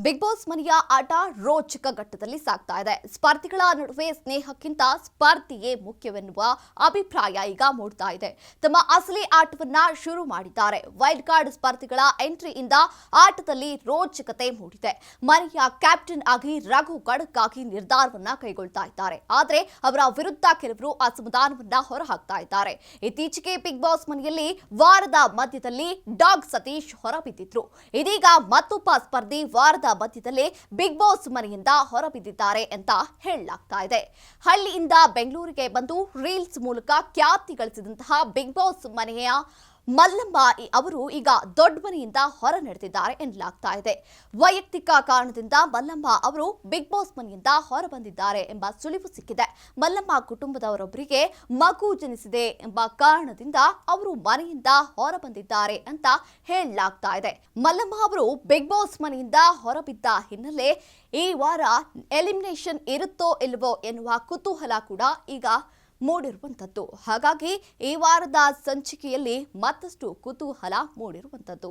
Big boss ಮನೆಯ ಆಟ ರೋಚಕ ಘಟ್ಟದಲ್ಲಿ ಸಾಗ್ತಾ ಇದೆ. ಸ್ಪರ್ಧಿಗಳ ನಡುವೆ ಸ್ನೇಹಕ್ಕಿಂತ ಸ್ಪರ್ಧೆಯೇ ಮುಖ್ಯವೆನ್ನುವ ಅಭಿಪ್ರಾಯ ಈಗ ಮೂಡ್ತಾ ಇದೆ. ತಮ್ಮ ಅಸಲಿ ಆಟವನ್ನ ಶುರು ಮಾಡಿದ್ದಾರೆ. ವೈಲ್ಡ್ ಕಾರ್ಡ್ ಸ್ಪರ್ಧಿಗಳ ಎಂಟ್ರಿಯಿಂದ ಆಟದಲ್ಲಿ ರೋಚಕತೆ ಮೂಡಿದೆ. ಮನೆಯ ಕ್ಯಾಪ್ಟನ್ ಆಗಿ ರಘು ಖಡಕ್ ಆಗಿ ನಿರ್ಧಾರವನ್ನ ಕೈಗೊಳ್ತಾ ಇದ್ದಾರೆ. ಆದರೆ ಅವರ ವಿರುದ್ಧ ಕೆಲವರು ಅಸಮಾಧಾನವನ್ನ ಹೊರಹಾಕ್ತಾ ಇದ್ದಾರೆ. ಇತ್ತೀಚೆಗೆ ಬಿಗ್ ಬಾಸ್ ಮನೆಯಲ್ಲಿ ವಾರದ ಮಧ್ಯದಲ್ಲಿ ಡಾಗ್ ಸತೀಶ್ ಹೊರಬಿದ್ದಿದ್ರು. ಇದೀಗ ಮತ್ತೊಬ್ಬ ಸ್ಪರ್ಧಿ ವಾರದ ಮಧ್ಯದಲ್ಲೇ ಬಿಗ್ ಬಾಸ್ ಮನೆಯಿಂದ ಹೊರಬಿದ್ದಿದ್ದಾರೆ ಅಂತ ಹೇಳಲಾಗ್ತಾ ಇದೆ. ಹಳ್ಳಿಯಿಂದ ಬೆಂಗಳೂರಿಗೆ ಬಂದು ರೀಲ್ಸ್ ಮೂಲಕ ಖ್ಯಾತಿ ಗಳಿಸಿದಂತಹ ಬಿಗ್ ಬಾಸ್ ಮನೆಯ ಮಲ್ಲಮ್ಮ ಅವರು ಈಗ ದೊಡ್ಡ ಮನೆಯಿಂದ ಹೊರ ನಡೆದಿದ್ದಾರೆ ಎನ್ನಲಾಗ್ತಾ ಇದೆ. ವೈಯಕ್ತಿಕ ಕಾರಣದಿಂದ ಮಲ್ಲಮ್ಮ ಅವರು ಬಿಗ್ ಬಾಸ್ ಮನೆಯಿಂದ ಹೊರ ಬಂದಿದ್ದಾರೆ ಎಂಬ ಸುಳಿವು ಸಿಕ್ಕಿದೆ. ಮಲ್ಲಮ್ಮ ಕುಟುಂಬದವರೊಬ್ಬರಿಗೆ ಮಗು ಜನಿಸಿದೆ ಎಂಬ ಕಾರಣದಿಂದ ಅವರು ಮನೆಯಿಂದ ಹೊರ ಬಂದಿದ್ದಾರೆ ಅಂತ ಹೇಳಲಾಗ್ತಾ ಇದೆ. ಮಲ್ಲಮ್ಮ ಅವರು ಬಿಗ್ ಬಾಸ್ ಮನೆಯಿಂದ ಹೊರಬಿದ್ದ ಹಿನ್ನೆಲೆ ಈ ವಾರ ಎಲಿಮಿನೇಷನ್ ಇರುತ್ತೋ ಇಲ್ಲವೋ ಎನ್ನುವ ಕುತೂಹಲ ಕೂಡ ಈಗ ಮೂಡಿರುವಂಥದ್ದು. ಹಾಗಾಗಿ ಈ ವಾರದ ಸಂಚಿಕೆಯಲ್ಲಿ ಮತ್ತಷ್ಟು ಕುತೂಹಲ ಮೂಡಿರುವಂಥದ್ದು.